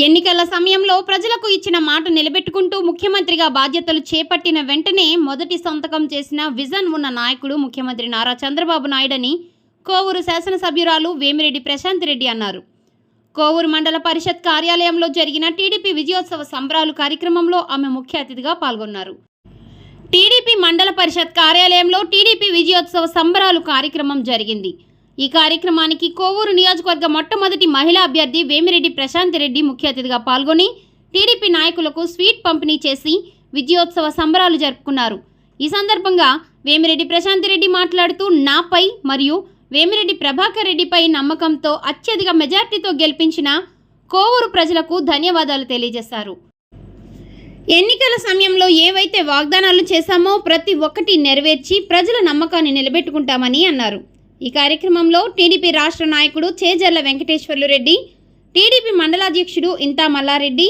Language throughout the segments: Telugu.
ఎన్నికల సమయంలో ప్రజలకు ఇచ్చిన మాట నిలబెట్టుకుంటూ ముఖ్యమంత్రిగా బాధ్యతలు చేపట్టిన వెంటనే మొదటి సంతకం చేసిన విజన్ ఉన్న నాయకుడు ముఖ్యమంత్రి నారా చంద్రబాబు నాయుడని కోవూరు శాసనసభ్యురాలు వేమిరెడ్డి ప్రశాంత్ రెడ్డి అన్నారు. కోవూరు మండల పరిషత్ కార్యాలయంలో జరిగిన టీడీపీ విజయోత్సవ సంబరాలు కార్యక్రమంలో ఆమె ముఖ్య అతిథిగా పాల్గొన్నారు. టీడీపీ మండల పరిషత్ కార్యాలయంలో టీడీపీ విజయోత్సవ సంబరాలు కార్యక్రమం జరిగింది. ఈ కార్యక్రమానికి కోవూరు నియోజకవర్గ మొట్టమొదటి మహిళా అభ్యర్థి వేమిరెడ్డి ప్రశాంత్ రెడ్డి ముఖ్య అతిథిగా పాల్గొని టీడీపీ నాయకులకు స్వీట్ పంపిణీ చేసి విజయోత్సవ సంబరాలు జరుపుకున్నారు. ఈ సందర్భంగా వేమిరెడ్డి ప్రశాంత్ రెడ్డి మాట్లాడుతూ నాపై మరియు వేమిరెడ్డి ప్రభాకర్ రెడ్డిపై నమ్మకంతో అత్యధిక మెజార్టీతో గెలిపించిన కోవూరు ప్రజలకు ధన్యవాదాలు తెలియజేశారు. ఎన్నికల సమయంలో ఏవైతే వాగ్దానాలు చేశామో ప్రతి ఒక్కటి నెరవేర్చి ప్రజల నమ్మకాన్ని నిలబెట్టుకుంటామని అన్నారు. ఈ కార్యక్రమంలో టీడీపీ రాష్ట్ర నాయకుడు చేజర్ల వెంకటేశ్వర్లు రెడ్డి టీడీపీ మండలాధ్యక్షుడు ఇంతా మల్లారెడ్డి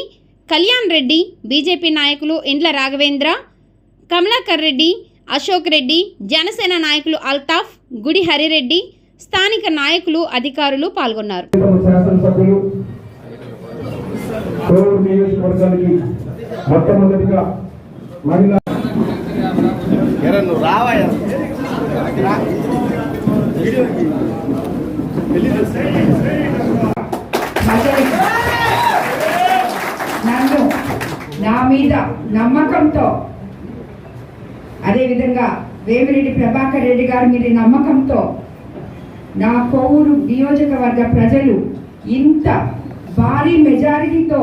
కళ్యాణ్ రెడ్డి బీజేపీ నాయకులు ఇండ్ల రాఘవేంద్ర కమలాకర్ రెడ్డి అశోక్ రెడ్డి జనసేన నాయకులు అల్తాఫ్ గుడి హరిరెడ్డి స్థానిక నాయకులు అధికారులు పాల్గొన్నారు. మొట్టమొదటిగా నన్ను నా మీద నమ్మకంతో అదేవిధంగా వేమిరెడ్డి ప్రభాకర్ రెడ్డి గారి మీద నమ్మకంతో నా కోవూరు నియోజకవర్గ ప్రజలు ఇంత భారీ మెజారిటీతో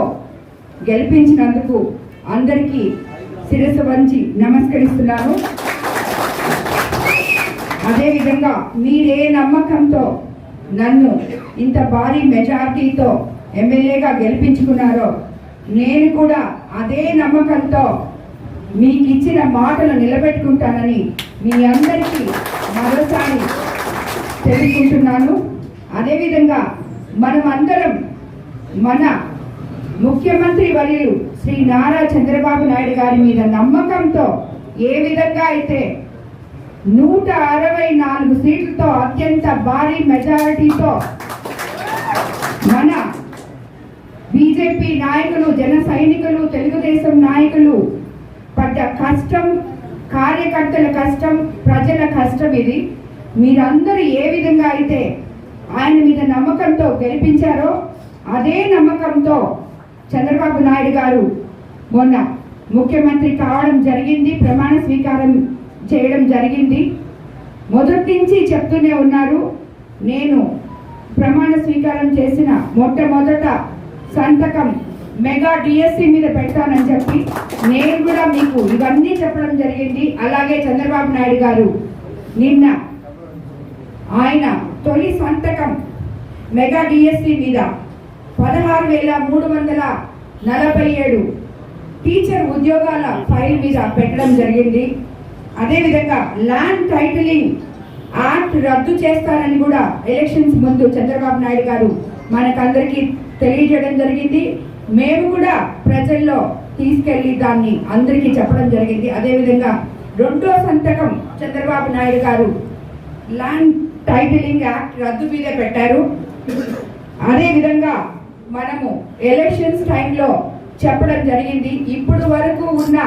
గెలిపించినందుకు అందరికీ శిరస్సు వంచి నమస్కరిస్తున్నాను. అదేవిధంగా మీరే నమ్మకంతో నన్ను ఇంత భారీ మెజార్టీతో ఎమ్మెల్యేగా గెలిపించుకున్నారో నేను కూడా అదే నమ్మకంతో మీకు ఇచ్చిన మాటలు నిలబెట్టుకుంటానని మీ అందరికీ మరోసారి తెలుసుకుంటున్నాను అదేవిధంగా మనం అందరం మన ముఖ్యమంత్రి వర్యులు శ్రీ నారా చంద్రబాబు నాయుడు గారి మీద నమ్మకంతో ఏ విధంగా అయితే నూట అరవై నాలుగు సీట్లతో అత్యంత భారీ మెజారిటీతో మన బీజేపీ నాయకులు జన సైనికులు తెలుగుదేశం నాయకులు పడ్డ కష్టం కార్యకర్తల కష్టం ప్రజల కష్టం ఇది. మీరందరూ ఏ విధంగా అయితే ఆయన మీద నమ్మకంతో గెలిపించారో అదే నమ్మకంతో చంద్రబాబు నాయుడు గారు మొన్న ముఖ్యమంత్రి కావడం జరిగింది. ప్రమాణ స్వీకారం చేయడం జరిగింది. మొదటి నుంచి చెప్తూనే ఉన్నారు నేను ప్రమాణ స్వీకారం చేసిన మొట్టమొదట సంతకం మెగా డిఎస్సి మీద పెడతానని చెప్పి నేను కూడా మీకు ఇవన్నీ చెప్పడం జరిగింది. అలాగే చంద్రబాబు నాయుడు గారు నిన్న ఆయన తొలి సంతకం మెగా డిఎస్సి మీద పదహారు వేల మూడు వందల నలభై ఏడు టీచర్ ఉద్యోగాల ఫైల్ మీద పెట్టడం జరిగింది. అదేవిధంగా ల్యాండ్ టైటిలింగ్ యాక్ట్ రద్దు చేస్తారని కూడా ఎలక్షన్స్ ముందు చంద్రబాబు నాయుడు గారు మనకందరికీ తెలియజేయడం జరిగింది. మేము కూడా ప్రజల్లో తీసుకెళ్ళి దాన్ని అందరికీ చెప్పడం జరిగింది. అదేవిధంగా రెండో సంతకం చంద్రబాబు నాయుడు గారు ల్యాండ్ టైటిలింగ్ యాక్ట్ రద్దు మీద పెట్టారు. అదేవిధంగా మనము ఎలక్షన్స్ టైంలో చెప్పడం జరిగింది. ఇప్పుడు వరకు ఉన్న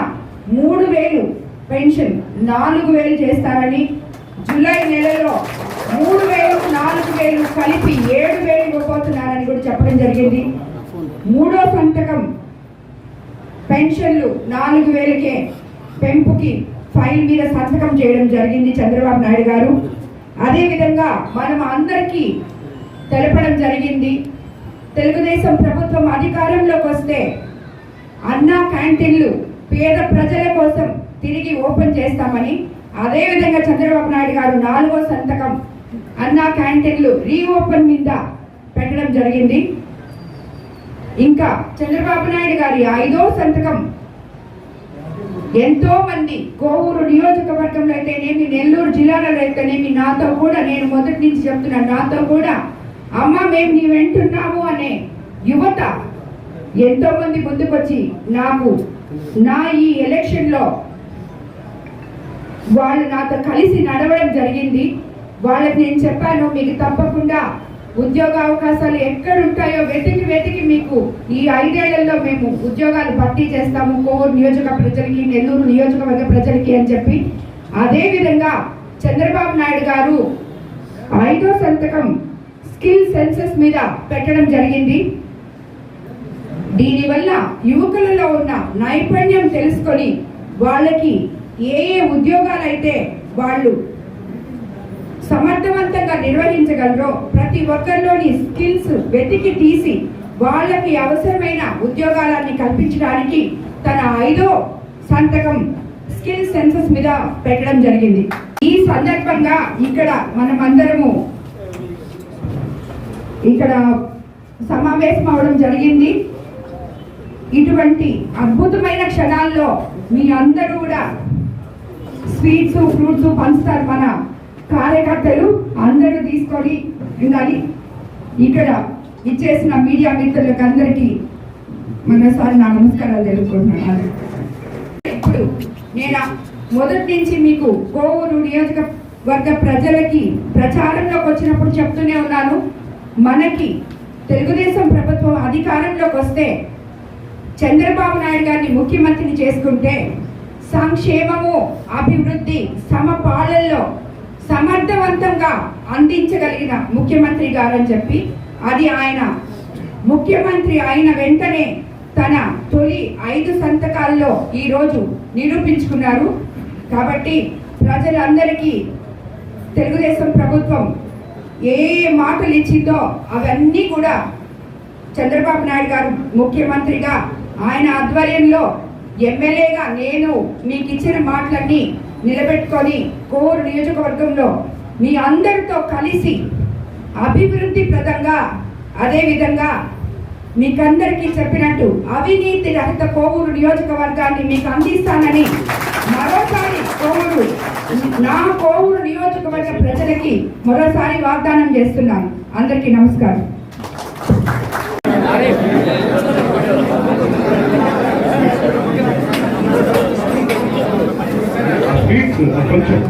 మూడు వేలు పెన్షన్ నాలుగు వేలు చేస్తారని జూలై నెలలో మూడు వేలు నాలుగు వేలు కలిపి ఏడు వేలు ఇవ్వబోతున్నారని కూడా చెప్పడం జరిగింది. మూడో సంతకం పెన్షన్లు నాలుగు వేలకే పెంపుకి ఫైల్ మీద సంతకం చేయడం జరిగింది చంద్రబాబు నాయుడు గారు. అదేవిధంగా మనం అందరికీ తెలపడం జరిగింది. తెలుగుదేశం ప్రభుత్వం అధికారంలోకి వస్తే అన్నా క్యాంటీన్లు పేద ప్రజల కోసం తిరిగి ఓపెన్ చేస్తామని అదేవిధంగా చంద్రబాబు నాయుడు గారు నాలుగో సంతకం అన్నా క్యాంటీన్లు రీఓపెన్ మీద పెట్టడం జరిగింది. ఇంకా చంద్రబాబు నాయుడు గారి ఐదో సంతకం. ఎంతో మంది కోవూరు నియోజకవర్గంలో అయితేనేమి నెల్లూరు జిల్లాలో అయితేనేమి నాతో కూడా నేను మొదటి నుంచి చెప్తున్నాను నాతో కూడా అమ్మ మేము నీ వెంటున్నాము అనే యువత ఎంతో మంది ముందుకొచ్చి నాకు నా ఈ ఎలక్షన్లో వాళ్ళు నాతో కలిసి నడవడం జరిగింది. వాళ్ళకి నేను చెప్పాను మీకు తప్పకుండా ఉద్యోగ అవకాశాలు ఎక్కడ ఉంటాయో వెతికి వెతికి మీకు ఈ ఐదేళ్ళలో మేము ఉద్యోగాలు భర్తీ చేస్తాము. కోవూరు నియోజక ప్రజలకి నెల్లూరు నియోజకవర్గ ప్రజలకి అని చెప్పి. అదేవిధంగా చంద్రబాబు నాయుడు గారు ఐదో సంతకం స్కిల్ సెన్సెస్ మీద పెట్టడం జరిగింది. దీనివల్ల యువకులలో ఉన్న నైపుణ్యం తెలుసుకొని వాళ్ళకి ఏ ఏ ఉద్యోగాలైతే వాళ్ళు సమర్థవంతంగా నిర్వహించగలరో ప్రతి ఒక్కరిలోని స్కిల్స్ వెతికి తీసి వాళ్ళకి అవసరమైన ఉద్యోగాలని కల్పించడానికి తన ఐదో సంతకం స్కిల్ సెన్సస్ మీద పెట్టడం జరిగింది. ఈ సందర్భంగా ఇక్కడ మనమందరము ఇక్కడ సమావేశం అవడం జరిగింది. ఇటువంటి అద్భుతమైన క్షణాల్లో మీ అందరూ కూడా స్వీట్స్ ఫ్రూట్స్ పంచుతారు మన కార్యకర్తలు. అందరూ తీసుకొని ఉండాలి. ఇక్కడ ఇచ్చేసిన మీడియా మిత్రులకు అందరికీ మరోసారి నా నమస్కారాలు తెలుపుకుంటున్నాను. ఇప్పుడు నేను మొదటి నుంచి మీకు కోవూరు నియోజకవర్గ ప్రజలకి ప్రచారంలోకి వచ్చినప్పుడు చెప్తూనే ఉన్నాను. మనకి తెలుగుదేశం ప్రభుత్వం అధికారంలోకి వస్తే చంద్రబాబు నాయుడు గారిని ముఖ్యమంత్రిని చేసుకుంటే సంక్షేమము అభివృద్ధి సమపాలనలో సమర్థవంతంగా అందించగలిగిన ముఖ్యమంత్రి గారని చెప్పి అది ఆయన ముఖ్యమంత్రి అయిన వెంటనే తన తొలి ఐదు సంతకాల్లో ఈరోజు నిరూపించుకున్నారు. కాబట్టి ప్రజలందరికీ తెలుగుదేశం ప్రభుత్వం ఏ ఏ మాటలు ఇచ్చిందో అవన్నీ కూడా చంద్రబాబు నాయుడు గారు ముఖ్యమంత్రిగా ఆయన ఆధ్వర్యంలో ఎమ్మెల్యేగా నేను మీకు ఇచ్చిన మాటలన్నీ నిలబెట్టుకొని కోర్ నియోజకవర్గంలో మీ అందరితో కలిసి అభివృద్ధి ప్రదంగా అదేవిధంగా మీకందరికీ చెప్పినట్టు అవినీతి రహిత కోవూరు నియోజకవర్గాన్ని మీకు అందిస్తానని మరోసారి కోవూరు నా కోవూరు నియోజకవర్గ ప్రజలకి మరోసారి వాగ్దానం చేస్తున్నాను. అందరికీ నమస్కారం. స్వీట్స్ కొంచెం